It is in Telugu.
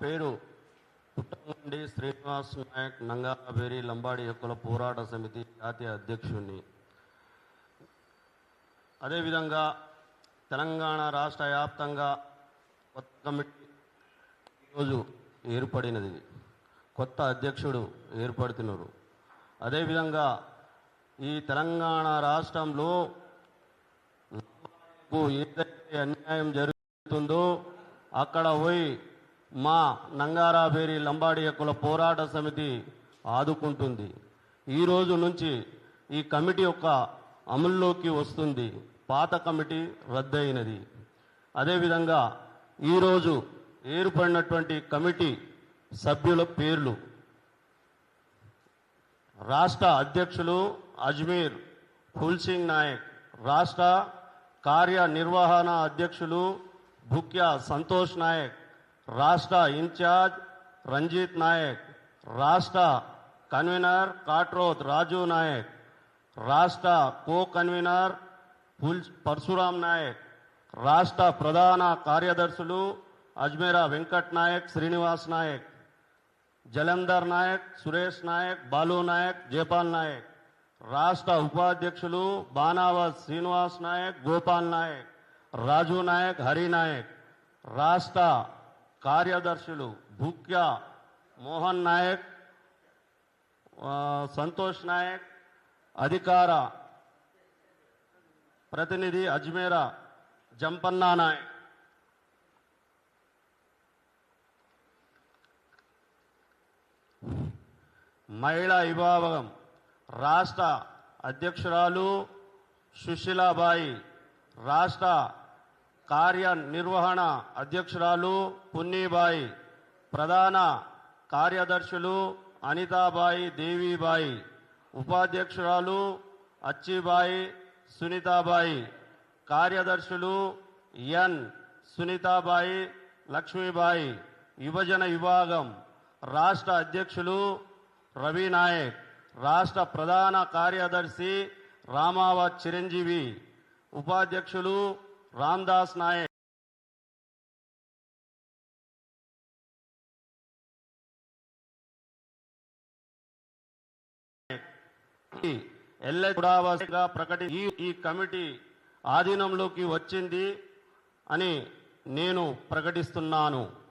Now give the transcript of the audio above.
పేరు పుట్టండి శ్రీనివాస్ నాయక్ నంగాబేరి లంబాడి హక్కుల పోరాట సమితి జాతీయ అధ్యక్షుడిని అదేవిధంగా తెలంగాణ రాష్ట్ర వ్యాప్తంగా కొత్త కమిటీ ఈరోజు ఏర్పడినది. కొత్త అధ్యక్షుడు ఏర్పడుతున్నారు. అదేవిధంగా ఈ తెలంగాణ రాష్ట్రంలో ఏదైతే అన్యాయం జరుగుతుందో అక్కడ పోయి మా నంగారాబేరి లంబాడి హక్కుల పోరాట సమితి ఆదుకుంటుంది. ఈ రోజు నుంచి ఈ కమిటీ యొక్క అమల్లోకి వస్తుంది. పాత కమిటీ రద్దయినది. అదేవిధంగా ఈరోజు ఏర్పడినటువంటి కమిటీ సభ్యుల పేర్లు రాష్ట్ర అధ్యక్షులు అజ్మీర్ ఫుల్సింగ్ నాయక్ రాష్ట్ర కార్యనిర్వహణ అధ్యక్షులు భుక్యా సంతోష్ నాయక్ రాష్ట్ర ఇన్ఛార్జ్ రంజిత్ నాయక్ రాష్ట్ర కన్వీనర్ కాట్రోత్ రాజు నాయక్ రాష్ట్ర కో కన్వీనర్ పుల్ పరశురామ్ నాయక్ రాష్ట్ర ప్రధాన కార్యదర్శులు అజ్మీరా వెంకట్ నాయక్ శ్రీనివాస్ నాయక్ జలంధర్ నాయక్ సురేష్ నాయక్ బాలు నాయక్ జయపాల్ నాయక్ రాష్ట్ర ఉపాధ్యక్షులు బానావత్ శ్రీనివాస్ నాయక్ గోపాల్ నాయక్ రాజు నాయక్ హరి నాయక్ రాష్ట్ర కార్యదర్శులు భూక్య మోహన్ నాయక్ సంతోష్ నాయక్ అధికార ప్రతినిధి అజ్మీరా జంపన్నా నాయక్. మహిళా విభాగం రాష్ట్ర అధ్యక్షురాలు సుశీలాబాయి రాష్ట్ర కార్యనిర్వహణ అధ్యక్షురాలు పున్నీబాయి ప్రధాన కార్యదర్శులు అనితాబాయి దేవీబాయి ఉపాధ్యక్షురాలు అచ్చిబాయి సునీతాబాయి కార్యదర్శులు ఎన్. సునీతాబాయి లక్ష్మీబాయి విభజన విభాగం రాష్ట్ర అధ్యక్షులు రవి నాయక్ రాష్ట్ర ప్రధాన కార్యదర్శి రామావత్ చిరంజీవి ఉపాధ్యక్షులు రామ్దాస్ నాయక్. ఎల్లెడావాసిగా ప్రకటి ఈ ఈ కమిటీ ఆధీనంలోకి వచ్చింది అని నేను ప్రకటిస్తున్నాను.